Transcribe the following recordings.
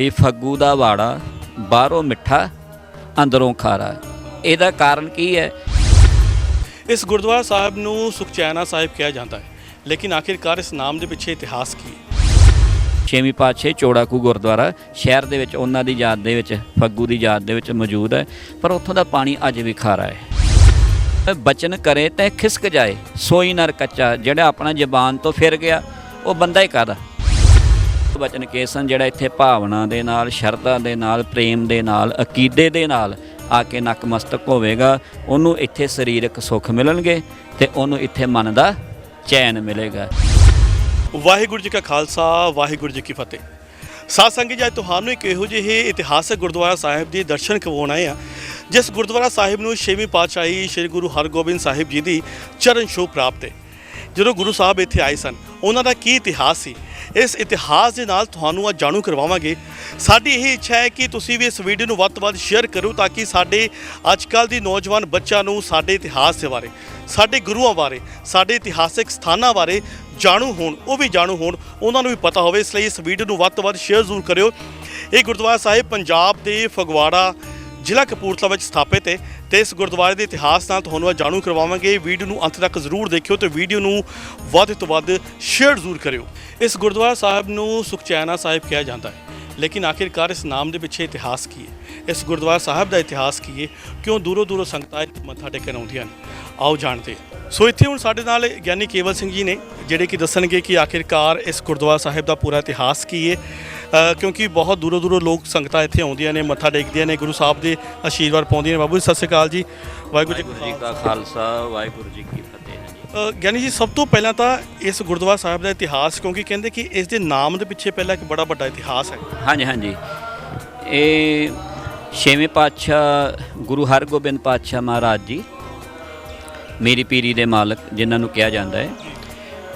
ਵੀ ਫੱਗੂ ਦਾ ਵਾੜਾ ਬਾਹਰੋਂ ਮਿੱਠਾ ਅੰਦਰੋਂ ਖਾਰਾ। ਇਹਦਾ ਕਾਰਨ ਕੀ ਹੈ? ਇਸ ਗੁਰਦੁਆਰਾ ਸਾਹਿਬ ਨੂੰ ਸੁਖਚੈਨਾ ਸਾਹਿਬ ਕਿਹਾ ਜਾਂਦਾ ਹੈ ਲੇਕਿਨ ਆਖਿਰਕਾਰ ਇਸ ਨਾਮ ਦੇ ਪਿੱਛੇ ਇਤਿਹਾਸ ਕੀ ਹੈ? ਛੇਵੀਂ ਪਾਤਸ਼ਾਹੀ ਚੋੜਾਕੂ ਗੁਰਦੁਆਰਾ ਸ਼ਹਿਰ ਦੇ ਵਿੱਚ ਉਹਨਾਂ ਦੀ ਯਾਦ ਦੇ ਵਿੱਚ ਫੱਗੂ ਦੀ ਯਾਦ ਦੇ ਵਿੱਚ ਮੌਜੂਦ ਹੈ ਪਰ ਉੱਥੋਂ ਦਾ ਪਾਣੀ ਅੱਜ ਵੀ ਖਾਰਾ ਹੈ। ਬਚਨ ਕਰੇ ਤੇ ਖਿਸਕ ਜਾਏ ਸੋਈ ਨਰ ਕੱਚਾ ਜਿਹੜਾ ਆਪਣਾ ਜ਼ਬਾਨ ਤੋਂ ਫਿਰ ਗਿਆ ਉਹ ਬੰਦਾ ਹੀ ਕਾਦਾ ਬਚਨ ਕੇਸਨ ਜਿਹੜਾ ਇੱਥੇ ਭਾਵਨਾ ਦੇ ਨਾਲ, ਸ਼ਰਧਾ ਦੇ ਨਾਲ, ਪ੍ਰੇਮ ਦੇ ਨਾਲ, ਅਕੀਦੇ ਦੇ ਨਾਲ ਆ ਕੇ ਨਕਮਸਤਕ ਹੋਵੇਗਾ। ਉਹਨੂੰ ਇੱਥੇ ਸਰੀਰਕ ਸੁੱਖ ਮਿਲਣਗੇ ਤੇ ਉਹਨੂੰ ਇੱਥੇ ਮਨ ਦਾ ਚੈਨ ਮਿਲੇਗਾ। ਵਾਹਿਗੁਰੂ ਜੀ ਕਾ ਖਾਲਸਾ, ਵਾਹਿਗੁਰੂ ਜੀ ਕੀ ਫਤਿਹ। ਸਾਧ ਸੰਗਤ ਜੀ, ਅੱਜ ਤੁਹਾਨੂੰ ਇੱਕ ਇਹੋ ਜਿਹੇ ਇਤਿਹਾਸਕ ਗੁਰਦੁਆਰਾ ਸਾਹਿਬ ਦੇ ਦਰਸ਼ਨ ਕਰਵਾਉਣ ਆਏ ਆ ਜਿਸ ਗੁਰਦੁਆਰਾ ਸਾਹਿਬ ਨੂੰ ਛੇਵੀਂ ਪਾਤਸ਼ਾਹੀ ਸ੍ਰੀ ਗੁਰੂ ਹਰਗੋਬਿੰਦ ਸਾਹਿਬ ਜੀ ਦੀ ਚਰਨ ਛੋਹ ਪ੍ਰਾਪਤ ਹੈ। ਜਦੋਂ ਗੁਰੂ ਸਾਹਿਬ ਇੱਥੇ ਆਏ ਸਨ, ਉਹਨਾਂ ਦਾ ਕੀ ਇਤਿਹਾਸ ਸੀ? ਇਸ ਇਤਿਹਾਸ ਦੇ ਨਾਲ ਤੁਹਾਨੂੰ ਅੱਜ ਜਾਣੂ ਕਰਵਾਵਾਂਗੇ। ਸਾਡੀ ਇਹ ਇੱਛਾ ਹੈ ਕਿ ਤੁਸੀਂ ਵੀ ਇਸ ਵੀਡੀਓ ਨੂੰ ਵੱਧ ਤੋਂ ਵੱਧ ਸ਼ੇਅਰ ਕਰੋ ਤਾਂ ਕਿ ਸਾਡੇ ਅੱਜਕੱਲ ਦੀ ਨੌਜਵਾਨ ਬੱਚਿਆਂ ਨੂੰ ਸਾਡੇ ਇਤਿਹਾਸ ਦੇ ਬਾਰੇ, ਸਾਡੇ ਗੁਰੂਆਂ ਬਾਰੇ, ਸਾਡੇ ਇਤਿਹਾਸਿਕ ਸਥਾਨਾਂ ਬਾਰੇ ਜਾਣੂ ਹੋਣ, ਉਹ ਵੀ ਜਾਣੂ ਹੋਣ, ਉਹਨਾਂ ਨੂੰ ਵੀ ਪਤਾ ਹੋਵੇ। ਇਸ ਲਈ ਇਸ ਵੀਡੀਓ ਨੂੰ ਵੱਧ ਤੋਂ ਵੱਧ ਸ਼ੇਅਰ ਜ਼ਰੂਰ ਕਰਿਓ। ਇਹ ਗੁਰਦੁਆਰਾ ਸਾਹਿਬ ਪੰਜਾਬ ਦੇ ਫਗਵਾੜਾ ਜ਼ਿਲ੍ਹਾ ਕਪੂਰਥਲਾ ਵਿੱਚ ਸਥਾਪਿਤ ਹੈ। ਤੇ ਇਸ ਗੁਰਦੁਆਰੇ ਦੇ ਇਤਿਹਾਸ ਨਾਲ ਤੁਹਾਨੂੰ ਅੱਜ ਜਾਣੂ ਕਰਵਾਵਾਂਗੇ। ਵੀਡੀਓ ਨੂੰ ਅੰਤ ਤੱਕ ਜ਼ਰੂਰ ਦੇਖਿਓ ਤੇ ਵੀਡੀਓ ਨੂੰ ਵੱਧ ਤੋਂ ਵੱਧ ਸ਼ੇਅਰ ਜ਼ਰੂਰ ਕਰਿਓ। ਇਸ ਗੁਰਦੁਆਰਾ ਸਾਹਿਬ ਨੂੰ ਸੁਖਚੈਨਾ ਸਾਹਿਬ ਕਿਹਾ ਜਾਂਦਾ ਹੈ। ਲੇਕਿਨ ਆਖਿਰਕਾਰ ਇਸ ਨਾਮ ਦੇ ਪਿੱਛੇ ਇਤਿਹਾਸ ਕੀ ਹੈ? ਇਸ ਗੁਰਦੁਆਰਾ ਸਾਹਿਬ ਦਾ ਇਤਿਹਾਸ ਕੀ ਹੈ? ਕਿਉਂ ਦੂਰੋਂ ਦੂਰੋਂ ਸੰਗਤਾਂ ਇੱਥੇ ਮੱਥਾ ਟੇਕਣ ਆਉਂਦੀਆਂ ਨੇ ਆਓ ਜਾਣਦੇ। ਸੋ ਇੱਥੇ ਹੁਣ ਸਾਡੇ ਨਾਲ ਗਿਆਨੀ ਕੇਵਲ ਸਿੰਘ ਜੀ ਨੇ ਜਿਹੜੇ ਕਿ ਦੱਸਣਗੇ ਕਿ ਆਖਿਰਕਾਰ ਇਸ ਗੁਰਦੁਆਰਾ ਸਾਹਿਬ ਦਾ ਪੂਰਾ ਇਤਿਹਾਸ ਕੀ ਹੈ। ਕਿਉਂਕਿ ਬਹੁਤ ਦੂਰੋਂ ਦੂਰੋਂ ਲੋਕ ਸੰਗਤਾਂ ਇੱਥੇ ਆਉਂਦੀਆਂ ਨੇ ਮੱਥਾ ਟੇਕਦੀਆਂ ਨੇ ਗੁਰੂ ਸਾਹਿਬ ਦੇ ਆਸ਼ੀਰਵਾਦ ਪਾਉਂਦੀਆਂ ਨੇ। ਬਾਬੂ ਜੀ ਸਤਿ ਸ਼੍ਰੀ ਅਕਾਲ ਜੀ। ਵਾਹਿਗੁਰੂ ਜੀ ਕਾ ਖਾਲਸਾ ਵਾਹਿਗੁਰੂ ਜੀ ਕੀ ਫਤਿਹ। ਗਿਆਨੀ ਜੀ ਸਭ ਤੋਂ ਪਹਿਲਾਂ ਤਾਂ ਇਸ ਗੁਰਦੁਆਰਾ ਸਾਹਿਬ ਦਾ ਇਤਿਹਾਸ, ਕਿਉਂਕਿ ਕਹਿੰਦੇ ਕਿ ਇਸ ਦੇ ਨਾਮ ਦੇ ਪਿੱਛੇ ਪਹਿਲਾਂ ਇੱਕ ਬੜਾ ਵੱਡਾ ਇਤਿਹਾਸ ਹੈ। ਹਾਂਜੀ ਹਾਂਜੀ। ਇਹ ਛੇਵੇਂ ਪਾਤਸ਼ਾਹ ਗੁਰੂ ਹਰਗੋਬਿੰਦ ਪਾਤਸ਼ਾਹ ਮਹਾਰਾਜ ਜੀ, ਮੇਰੀ ਪੀਰੀ ਦੇ ਮਾਲਕ, ਜਿਨ੍ਹਾਂ ਨੂੰ ਕਿਹਾ ਜਾਂਦਾ ਹੈ।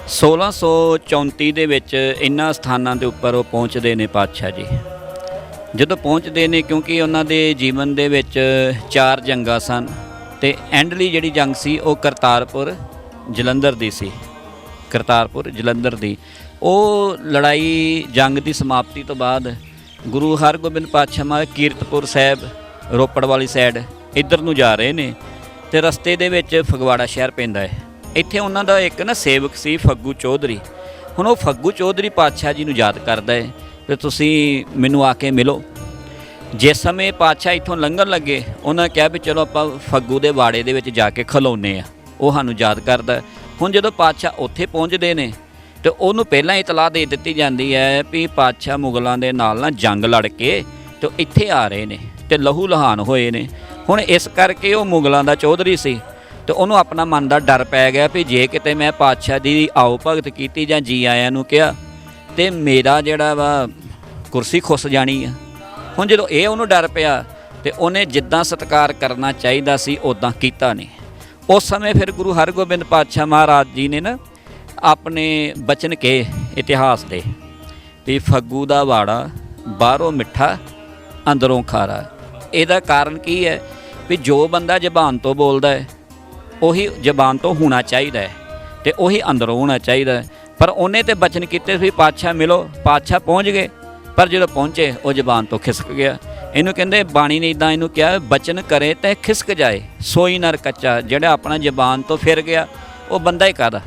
1634 ਦੇ ਵਿੱਚ ਇਨ੍ਹਾਂ ਸਥਾਨਾਂ ਦੇ ਉੱਪਰ ਉਹ ਪਹੁੰਚਦੇ ਨੇ ਪਾਤਸ਼ਾਹ ਜੀ। ਜਦੋਂ ਪਹੁੰਚਦੇ ਨੇ, ਕਿਉਂਕਿ ਉਹਨਾਂ ਦੇ ਜੀਵਨ ਦੇ ਵਿੱਚ ਚਾਰ ਜੰਗਾਂ ਸਨ, ਤੇ ਐਂਡਲੀ ਜਿਹੜੀ ਜੰਗ ਸੀ, ਉਹ ਕਰਤਾਰਪੁਰ ਜਲੰਧਰ ਦੀ ਸੀ, ਕਰਤਾਰਪੁਰ ਜਲੰਧਰ ਦੀ। ਉਹ ਲੜਾਈ ਜੰਗ ਦੀ ਸਮਾਪਤੀ ਤੋਂ ਬਾਅਦ ਗੁਰੂ ਹਰਗੋਬਿੰਦ ਪਾਤਸ਼ਾਹ ਮਹਾਰਾਜ ਕੀਰਤਪੁਰ ਸਾਹਿਬ ਰੋਪੜ ਵਾਲੀ ਸਾਈਡ ਇੱਧਰ ਨੂੰ ਜਾ ਰਹੇ ਨੇ ਤੇ ਰਸਤੇ ਦੇ ਵਿੱਚ ਫਗਵਾੜਾ ਸ਼ਹਿਰ ਪੈਂਦਾ ਹੈ। ਇੱਥੇ ਉਹਨਾਂ ਦਾ ਇੱਕ ਨਾ ਸੇਵਕ ਸੀ ਫੱਗੂ ਚੌਧਰੀ। ਹੁਣ ਉਹ ਫੱਗੂ ਚੌਧਰੀ ਪਾਤਸ਼ਾਹ ਜੀ ਨੂੰ ਯਾਦ ਕਰਦਾ ਹੈ ਕਿ ਤੁਸੀਂ ਮੈਨੂੰ ਆ ਕੇ ਮਿਲੋ। ਜਿਸ ਸਮੇਂ ਪਾਤਸ਼ਾਹ ਇੱਥੋਂ ਲੰਘਣ ਲੱਗੇ, ਉਹਨਾਂ ਕਿਹਾ ਵੀ ਚਲੋ ਆਪਾਂ ਫੱਗੂ ਦੇ ਬਾੜੇ ਦੇ ਵਿੱਚ ਜਾ ਕੇ ਖਲੋਨੇ ਆ। ਉਹ ਸਾਨੂੰ ਯਾਦ ਕਰਦਾ ਹੁਣ ਜਦੋਂ ਪਾਤਸ਼ਾਹ ਉੱਥੇ ਪਹੁੰਚਦੇ ਨੇ, ਤੇ ਉਹਨੂੰ ਪਹਿਲਾਂ ਇਤਲਾਹ ਦੇ ਦਿੱਤੀ ਜਾਂਦੀ ਹੈ ਵੀ ਪਾਤਸ਼ਾਹ ਮੁਗਲਾਂ ਦੇ ਨਾਲ ਨਾ ਜੰਗ ਲੜ ਕੇ ਤੇ ਇੱਥੇ ਆ ਰਹੇ ਨੇ ਤੇ ਲਹੂ ਲਹਾਨ ਹੋਏ ਨੇ। ਹੁਣ ਇਸ ਕਰਕੇ ਉਹ ਮੁਗਲਾਂ ਦਾ ਚੌਧਰੀ ਸੀ ਤੇ ਉਹਨੂੰ ਆਪਣਾ ਮਨ ਦਾ ਡਰ ਪੈ ਗਿਆ ਵੀ ਜੇ ਕਿਤੇ ਮੈਂ ਪਾਤਸ਼ਾਹ ਦੀ ਆਓ ਭਗਤ ਕੀਤੀ ਜਾਂ ਜੀ ਆਇਆਂ ਨੂੰ ਕਿਹਾ, ਤੇ ਮੇਰਾ ਜਿਹੜਾ ਵਾ ਕੁਰਸੀ ਖੁੱਸ ਜਾਣੀ ਆ। ਹੁਣ ਜਦੋਂ ਇਹ ਉਹਨੂੰ ਡਰ ਪਿਆ ਤੇ ਉਹਨੇ ਜਿੱਦਾਂ ਸਤਕਾਰ ਕਰਨਾ ਚਾਹੀਦਾ ਸੀ ਉਦਾਂ ਕੀਤਾ ਨਹੀਂ। ਉਸ ਸਮੇਂ ਫਿਰ ਗੁਰੂ ਹਰਗੋਬਿੰਦ ਪਾਤਸ਼ਾਹ ਮਹਾਰਾਜ ਜੀ ਨੇ ਨਾ ਆਪਣੇ ਬਚਨ ਕੇ ਇਤਿਹਾਸ ਦੇ ਵੀ ਫੱਗੂ ਦਾ ਵਾੜਾ ਬਾਹਰੋਂ ਮਿੱਠਾ, ਅੰਦਰੋਂ ਖਾਰਾ। ਇਹਦਾ ਕਾਰਨ ਕੀ ਹੈ? ਵੀ ਜੋ ਬੰਦਾ ਜ਼ਬਾਨ ਤੋਂ ਬੋਲਦਾ ਹੈ, ਉਹੀ ਜ਼ਬਾਨ ਤੋਂ ਹੋਣਾ ਚਾਹੀਦਾ ਹੈ ਤੇ ਉਹੀ ਅੰਦਰੋਂ ਹੋਣਾ ਚਾਹੀਦਾ ਪਰ ਉਹਨੇ ਤੇ ਬਚਨ ਕੀਤੇ ਸੀ ਪਾਤਸ਼ਾਹ ਮਿਲੋ, ਪਾਤਸ਼ਾਹ ਪਹੁੰਚ ਗਏ, ਪਰ ਜਦੋਂ ਪਹੁੰਚੇ, ਉਹ ਜ਼ਬਾਨ ਤੋਂ ਖਿਸਕ ਗਿਆ। ਇਹਨੂੰ ਕਹਿੰਦੇ ਬਾਣੀ ਨੇ ਇਦਾਂ ਇਹਨੂੰ ਕਿਹਾ, ਬਚਨ ਕਰੇ ਤੇ ਖਿਸਕ ਜਾਏ, ਸੋਈ ਨਰ ਕੱਚਾ, ਜਿਹੜਾ ਆਪਣਾ ਜ਼ਬਾਨ ਤੋਂ ਫਿਰ ਗਿਆ, ਉਹ ਬੰਦਾ ਹੀ ਕਾਦਾ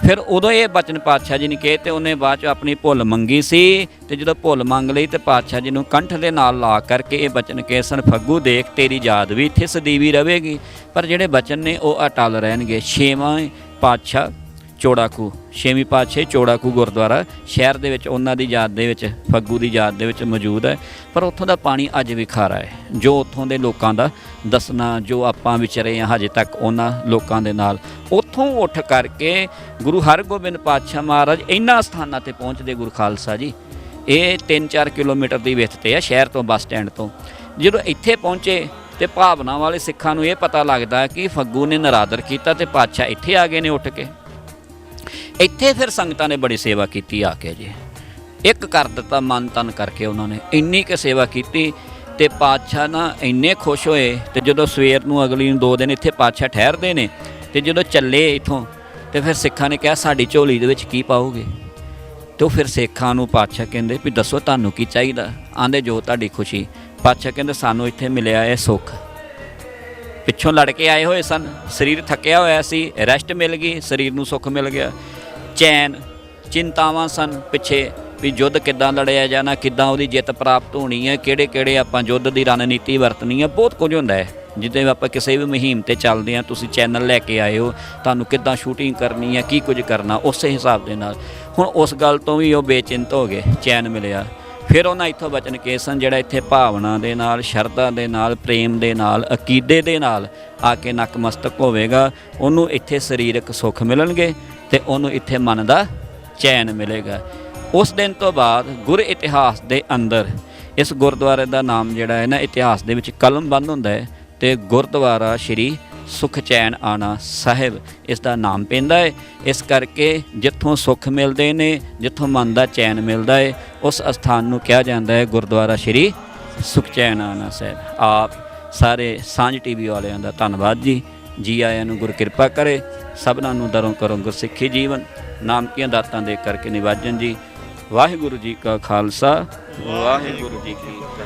ਫਿਰ ਉਦੋਂ ਇਹ ਬਚਨ ਪਾਤਸ਼ਾਹ ਜੀ ਨੇ ਕਹੇ ਤੇ ਉਹਨੇ ਬਾਅਦ ਚ ਆਪਣੀ ਭੁੱਲ ਮੰਗੀ ਸੀ ਤੇ ਜਦੋਂ ਭੁੱਲ ਮੰਗ ਲਈ ਤੇ ਪਾਤਸ਼ਾਹ ਜੀ ਨੂੰ ਕੰਠ ਦੇ ਨਾਲ ਲਾ ਕਰਕੇ ਇਹ ਬਚਨ ਕਹੇ, ਸਨ ਫੱਗੂ, ਦੇਖ ਤੇਰੀ ਯਾਦ ਵੀ ਇੱਥੇ ਸਦੀਵੀ ਰਹੇਗੀ ਪਰ ਜਿਹੜੇ ਬਚਨ ਨੇ ਉਹ ਅਟਲ ਰਹਿਣਗੇ। ਛੇਵਾਂ ਪਾਤਸ਼ਾਹ ਚੋੜਾਕੂ, ਛੇਵੀਂ ਪਾਤਸ਼ਾਹ ਚੋੜਾਕੂ ਗੁਰਦੁਆਰਾ ਸ਼ਹਿਰ ਦੇ ਵਿੱਚ, ਉਹਨਾਂ ਦੀ ਯਾਦ ਦੇ ਵਿੱਚ, ਫੱਗੂ ਦੀ ਯਾਦ ਦੇ ਵਿੱਚ ਮੌਜੂਦ ਹੈ। ਪਰ ਉੱਥੋਂ ਦਾ ਪਾਣੀ ਅੱਜ ਵੀ ਖਾਰਾ ਹੈ। ਜੋ ਉੱਥੋਂ ਦੇ ਲੋਕਾਂ ਦਾ ਦੱਸਣਾ, ਜੋ ਆਪਾਂ ਵਿਚਰੇ ਹਾਂ ਹਜੇ ਤੱਕ ਉਹਨਾਂ ਲੋਕਾਂ ਦੇ ਨਾਲ, ਉੱਥੋਂ ਉੱਠ ਕਰਕੇ ਗੁਰੂ ਹਰਗੋਬਿੰਦ ਪਾਤਸ਼ਾਹ ਮਹਾਰਾਜ ਇਹਨਾਂ ਸਥਾਨਾਂ ਤੇ ਪਹੁੰਚਦੇ ਗੁਰੂ ਖਾਲਸਾ ਜੀ। ਇਹ 3-4 ਕਿਲੋਮੀਟਰ ਦੀ ਵਿੱਥ ਤੇ ਆ, ਸ਼ਹਿਰ ਤੋਂ ਬੱਸ ਸਟੈਂਡ ਤੋਂ। ਜਦੋਂ ਇੱਥੇ ਪਹੁੰਚੇ ਤੇ ਭਾਵਨਾ ਵਾਲੇ ਸਿੱਖਾਂ ਨੂੰ ਇਹ ਪਤਾ ਲੱਗਦਾ ਕਿ ਫੱਗੂ ਨੇ ਨਰਾਦਰ ਕੀਤਾ ਤੇ ਪਾਤਸ਼ਾਹ ਇੱਥੇ ਆ ਗਏ ਨੇ ਉੱਠ ਕੇ। ਇੱਥੇ ਫਿਰ ਸੰਗਤਾਂ ਨੇ ਬੜੀ ਸੇਵਾ ਕੀਤੀ, ਆ ਕੇ ਜੀ। ਇੱਕ ਕਰ ਦਿੱਤਾ ਮਨ ਤਨ ਕਰਕੇ ਉਹਨਾਂ ਨੇ। ਇੰਨੀ ਕੁ ਸੇਵਾ ਕੀਤੀ ਤੇ ਪਾਤਸ਼ਾਹ ਨਾ ਇੰਨੇ ਖੁਸ਼ ਹੋਏ ਤੇ ਜਦੋਂ ਸਵੇਰ ਨੂੰ ਅਗਲੀ ਨੂੰ ਦੋ ਦਿਨ ਇੱਥੇ ਪਾਤਸ਼ਾਹ ਠਹਿਰਦੇ ਨੇ ਤੇ ਜਦੋਂ ਚੱਲੇ ਇਥੋਂ ਤੇ ਫਿਰ ਸਿੱਖਾਂ ਨੇ ਕਿਹਾ, ਸਾਡੀ ਝੋਲੀ ਦੇ ਵਿੱਚ ਕੀ ਪਾਓਗੇ? ਤੇ ਉਹ ਫਿਰ ਸਿੱਖਾਂ ਨੂੰ ਪਾਤਸ਼ਾਹ ਕਹਿੰਦੇ ਵੀ, ਦੱਸੋ ਤੁਹਾਨੂੰ ਕੀ ਚਾਹੀਦਾ? ਆਂਦੇ ਜੋ ਤੁਹਾਡੀ ਖੁਸ਼ੀ। ਪਾਤਸ਼ਾਹ ਕਹਿੰਦੇ, ਸਾਨੂੰ ਇੱਥੇ ਮਿਲਿਆ ਹੈ ਸੁੱਖ। ਪਿੱਛੋਂ ਲੜ ਕੇ ਆਏ ਹੋਏ ਸਨ। ਸਰੀਰ ਥੱਕਿਆ ਹੋਇਆ ਸੀ, ਰੈਸਟ ਮਿਲ ਗਈ, ਸਰੀਰ ਨੂੰ ਸੁੱਖ ਮਿਲ ਗਿਆ। ਚੈਨ, ਚਿੰਤਾਵਾਂ ਸਨ ਪਿੱਛੇ ਵੀ ਯੁੱਧ ਕਿੱਦਾਂ ਲੜਿਆ ਜਾਣਾ, ਕਿੱਦਾਂ ਉਹਦੀ ਜਿੱਤ ਪ੍ਰਾਪਤ ਹੋਣੀ ਹੈ ਕਿਹੜੇ ਕਿਹੜੇ ਆਪਾਂ ਯੁੱਧ ਦੀ ਰਣਨੀਤੀ ਵਰਤਣੀ ਹੈ, ਬਹੁਤ ਕੁਝ ਹੁੰਦਾ ਹੈ। ਜਿੱਦੇ ਆਪਾਂ ਕਿਸੇ ਵੀ ਮੁਹਿੰਮ ਤੇ ਚੱਲਦੇ ਆ ਤੁਸੀਂ ਚੈਨਲ ਲੈ ਕੇ ਆਏ ਹੋ, ਤੁਹਾਨੂੰ ਕਿੱਦਾਂ ਸ਼ੂਟਿੰਗ ਕਰਨੀ ਹੈ, ਕੀ ਕੁਝ ਕਰਨਾ, ਉਸੇ ਹਿਸਾਬ ਦੇ ਨਾਲ। ਹੁਣ ਉਸ ਗੱਲ ਤੋਂ ਵੀ ਉਹ ਬੇਚਿੰਤ ਹੋ ਗਏ, ਚੈਨ ਮਿਲਿਆ। ਫਿਰ ਉਹਨਾਂ ਇੱਥੋਂ ਬਚਨ ਕੇਸਨ ਜਿਹੜਾ ਇੱਥੇ ਭਾਵਨਾ ਦੇ ਨਾਲ, ਸ਼ਰਧਾ ਦੇ ਨਾਲ, ਪ੍ਰੇਮ ਦੇ ਨਾਲ, ਅਕੀਦੇ ਦੇ ਨਾਲ ਆ ਕੇ ਨਕਮਸਤਕ ਹੋਵੇਗਾ, ਉਹਨੂੰ ਇੱਥੇ ਸਰੀਰਕ ਸੁੱਖ ਮਿਲਣਗੇ। ਤੇ ਉਹਨੂੰ ਇੱਥੇ ਮਨ ਦਾ ਚੈਨ ਮਿਲੇਗਾ। ਉਸ ਦਿਨ ਤੋਂ ਬਾਅਦ ਗੁਰ ਇਤਿਹਾਸ ਦੇ ਅੰਦਰ ਇਸ ਗੁਰਦੁਆਰੇ ਦਾ ਨਾਮ ਜਿਹੜਾ ਹੈ ਨਾ, ਇਤਿਹਾਸ ਦੇ ਵਿੱਚ ਕਲਮਬੰਦ ਹੁੰਦਾ ਹੈ ਤੇ ਗੁਰਦੁਆਰਾ ਸ਼੍ਰੀ ਸੁਖਚੈਨ ਆਣਾ ਸਾਹਿਬ ਇਸ ਦਾ ਨਾਮ ਪੈਂਦਾ ਹੈ। ਇਸ ਕਰਕੇ ਜਿੱਥੋਂ ਸੁੱਖ ਮਿਲਦੇ ਨੇ, ਜਿੱਥੋਂ ਮਨ ਦਾ ਚੈਨ ਮਿਲਦਾ ਹੈ, ਉਸ ਅਸਥਾਨ ਨੂੰ ਕਿਹਾ ਜਾਂਦਾ ਹੈ ਗੁਰਦੁਆਰਾ ਸ਼੍ਰੀ ਸੁਖਚੈਨ ਆਣਾ ਸਾਹਿਬ। ਆਪ ਸਾਰੇ ਸਾਂਝ ਟੀਵੀ ਵਾਲਿਆਂ ਦਾ ਧੰਨਵਾਦ ਜੀ। ਜੀ ਆਇਆਂ ਨੂੰ ਗੁਰ ਕਿਰਪਾ ਕਰੇ, ਸਭਨਾਂ ਨੂੰ ਦਰੋਂ ਕਰੋ ਗੁਰਸਿੱਖੀ ਜੀਵਨ। ਨਾਮ ਕੀਆਂ ਦਾਤਾਂ ਦੇ ਕਰਕੇ ਨਿਵਾਜਨ ਜੀ। ਵਾਹਿਗੁਰੂ ਜੀ ਕਾ ਖਾਲਸਾ। ਵਾਹਿਗੁਰੂ ਜੀ ਕੀ ਫਤਿਹ।